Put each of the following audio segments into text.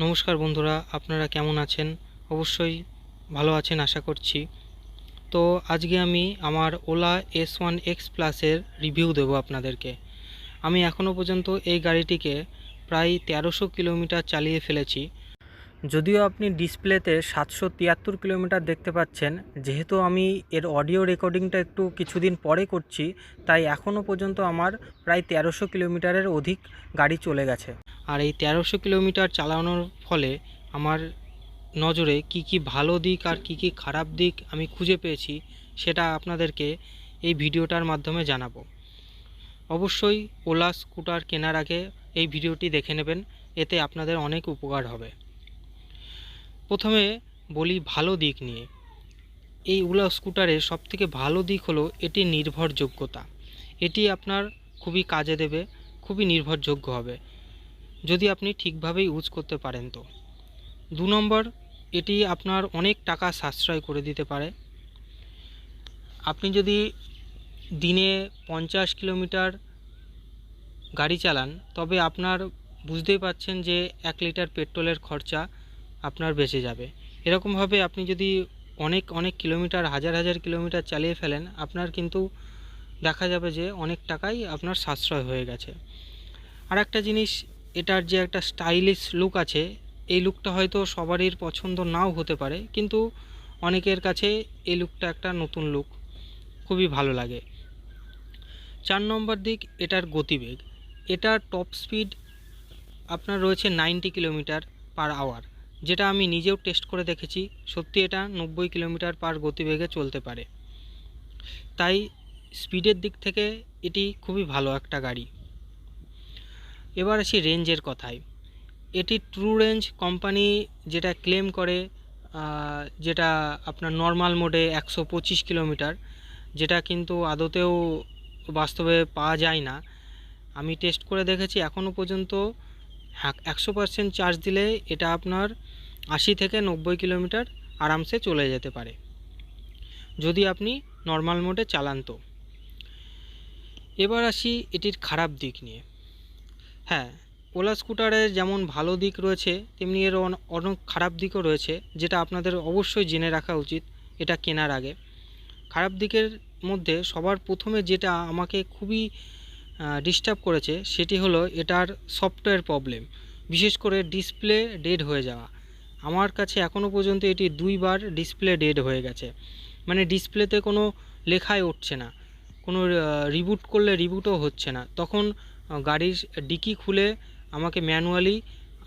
নমস্কার বন্ধুরা, আপনারা কেমন আছেন? অবশ্যই ভালো আছেন, আশা করছি। তো আজকে আমি আমার ওলা এস ওয়ান এক্স প্লাসের রিভিউ দেবো আপনাদেরকে। আমি এখনও পর্যন্ত এই গাড়িটিকে প্রায় তেরোশো কিলোমিটার চালিয়ে ফেলেছি। যদিও আপনি ডিসপ্লেতে সাতশো তিয়াত্তর কিলোমিটার দেখতে পাচ্ছেন, যেহেতু আমি এর অডিও রেকর্ডিংটা একটু কিছুদিন পরে করছি, তাই এখনও পর্যন্ত আমার প্রায় তেরোশো কিলোমিটারের অধিক গাড়ি চলে গেছে। আর এই তেরোশো কিলোমিটার চালানোর ফলে আমার নজরে কি কি ভালো দিক আর কি কি খারাপ দিক আমি খুঁজে পেয়েছি, সেটা আপনাদেরকে এই ভিডিওটার মাধ্যমে জানাব। অবশ্যই ওলা স্কুটার কেনার আগে এই ভিডিওটি দেখে নেবেন, এতে আপনাদের অনেক উপকার হবে। প্রথমে বলি ভালো দিক নিয়ে। এই ওলা স্কুটারের সবথেকে ভালো দিক হলো এটি নির্ভরযোগ্যতা। এটি আপনার খুবই কাজে দেবে, খুবই নির্ভরযোগ্য হবে। যদি আপনি ঠিকভাবে ইউজ করতে পারেন তো। দু নম্বর, এটি আপনার অনেক টাকা সাশ্রয় করে দিতে পারে। আপনি যদি দিনে পঞ্চাশ কিলোমিটার গাড়ি চালান, তবে আপনার বুঝতেই পাচ্ছেন যে এক লিটার পেট্রোলের খরচা আপনার বেঁচে যাবে। এরকমভাবে আপনি যদি অনেক অনেক কিলোমিটার, হাজার হাজার কিলোমিটার চালিয়ে ফেলেন, আপনার কিন্তু দেখা যাবে যে অনেক টাকাই আপনার সাশ্রয় হয়ে গেছে। আর একটা জিনিস এটার যে একটা স্টাইলিশ লুক আছে, এই লুকটা হয়তো সবারই পছন্দ নাও হতে পারে, কিন্তু অনেকের কাছে এই লুকটা একটা নতুন লুক খুবই ভালো লাগে। চার নম্বর দিক, এটার গতিবেগ। এটার টপ স্পিড আপনার রয়েছে নাইনটি কিলোমিটার পার আওয়ার যেটা আমি নিজেও টেস্ট করে দেখেছি, সত্যি এটা নব্বই কিলোমিটার পার গতিবেগে চলতে পারে। তাই স্পিডের দিক থেকে এটি খুবই ভালো একটা গাড়ি। এবার আসি রেঞ্জের কথায়। এটি ট্রু রেঞ্জ কোম্পানি যেটা ক্লেম করে যেটা আপনার নর্মাল মোডে একশো পঁচিশ কিলোমিটার, যেটা কিন্তু আদতেও বাস্তবে পাওয়া যায় না। আমি টেস্ট করে দেখেছি এখনও পর্যন্ত হ্যাঁ একশো পার্সেন্ট চার্জ দিলে এটা আপনার আশি থেকে নব্বই কিলোমিটার আরামসে চলে যেতে পারে। যদি আপনি নর্মাল মোডে চালান তো। এবার আসি এটির খারাপ দিক নিয়ে। হ্যাঁ ওলা স্কুটারের যেমন ভালো দিক রয়েছে, তেমনি এর অন- অনেক খারাপ দিকও রয়েছে, যেটা আপনাদের অবশ্যই জেনে রাখা উচিত, এটা কেনার আগে। খারাপ দিকের মধ্যে সবার প্রথমে যেটা আমাকে খুবই ডিস্টার্ব করেছে, সেটি হলো এটার সফটওয়্যার প্রবলেম বিশেষ করে ডিসপ্লে ডেড হয়ে যাওয়া। আমার কাছে এখনও পর্যন্ত এটি দুইবার ডিসপ্লে ডেড হয়ে গেছে। মানে ডিসপ্লেতে কোনো লেখাই উঠছে না, কোনো রিবুট করলে রিবুটও হচ্ছে না। তখন গাড়ির ডিকি খুলে আমাকে ম্যানুয়ালি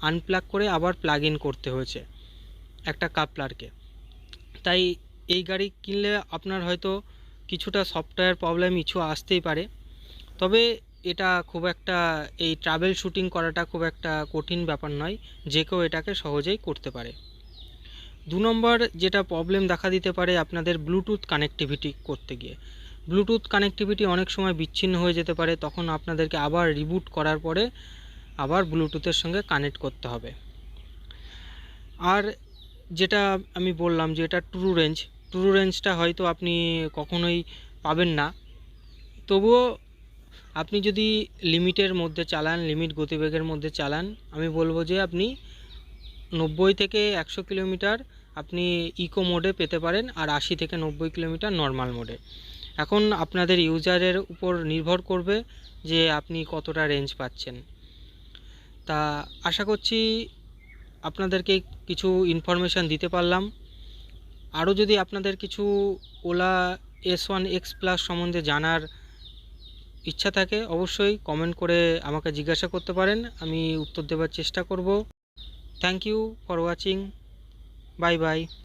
আনপ্লাগ করে আবার প্লাগ ইন করতে হয়েছে, একটা কাপলারকে। তাই এই গাড়ি কিনলে আপনার হয়তো কিছুটা সফটওয়্যার প্রবলেম ইস্যু আসতেই পারে। তবে এটা খুব একটা, এই ট্রাভেল শুটিং করাটা খুব একটা কঠিন ব্যাপার নয়, যে কেউ এটাকে সহজেই করতে পারে। দু নম্বর যেটা প্রবলেম দেখা দিতে পারে আপনাদের ব্লুটুথ কানেক্টিভিটি করতে গিয়ে। ব্লুটুথ কানেক্টিভিটি অনেক সময় বিচ্ছিন্ন হয়ে যেতে পারে, তখন আপনাদেরকে আবার রিবুট করার পরে আবার ব্লুটুথের সঙ্গে কানেক্ট করতে হবে। আর যেটা আমি বললাম যে এটা ট্রু রেঞ্জ ট্রু রেঞ্জটা হয়তো আপনি কখনোই পাবেন না। তবুও আপনি যদি লিমিটের মধ্যে চালান, লিমিট গতিবেগের মধ্যে চালান, আমি বলব যে আপনি নব্বই থেকে একশো কিলোমিটার আপনি ইকো মোডে পেতে পারেন, আর আশি থেকে নব্বই কিলোমিটার নর্মাল মোডে এখন আপনাদের ইউজারের উপর নির্ভর করবে যে আপনি কতটা রেঞ্জ পাচ্ছেন। তা আশা করছি আপনাদেরকে কিছু ইনফরমেশান দিতে পারলাম। আরও যদি আপনাদের কিছু Ola S one X plus সম্বন্ধে জানার ইচ্ছা থাকে, অবশ্যই কমেন্ট করে আমাকে জিজ্ঞাসা করতে পারেন। আমি উত্তর দেওয়ার চেষ্টা করব। Thank you for watching bye bye